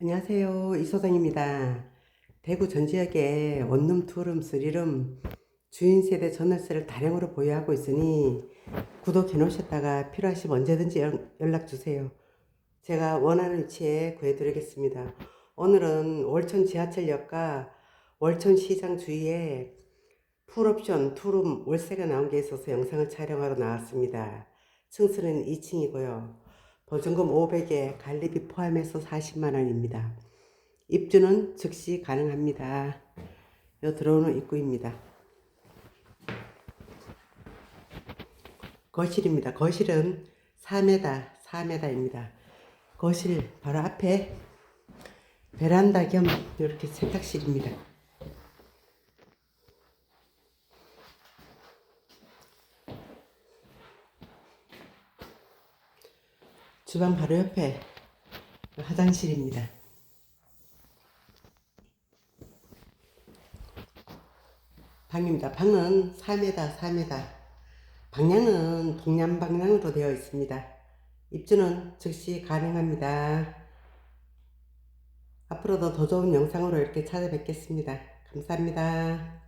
안녕하세요. 이소장입니다. 대구 전 지역에 원룸, 투룸, 쓰리룸 주인 세대 전월세를 다량으로 보유하고 있으니 구독해 놓으셨다가 필요하시면 언제든지 연- 연락 주세요. 제가 원하는 위치에 구해드리겠습니다. 오늘은 월천 지하철역과 월천 시장 주위에 풀옵션 투룸 월세가 나온 게 있어서 영상을 촬영하러 나왔습니다. 층수는 2층이고요. 보증금 500에 관리비 포함해서 40만 원입니다. 입주는 즉시 가능합니다. 요 들어오는 입구입니다. 거실입니다. 거실은 4m, 4m입니다. 거실 바로 앞에 베란다 겸 이렇게 세탁실입니다. 주방 바로 옆에 화장실입니다. 방입니다. 방은 4m, 4m. 방향은 동남 방향으로 되어 있습니다. 입주는 즉시 가능합니다. 앞으로도 더 좋은 영상으로 이렇게 찾아뵙겠습니다. 감사합니다.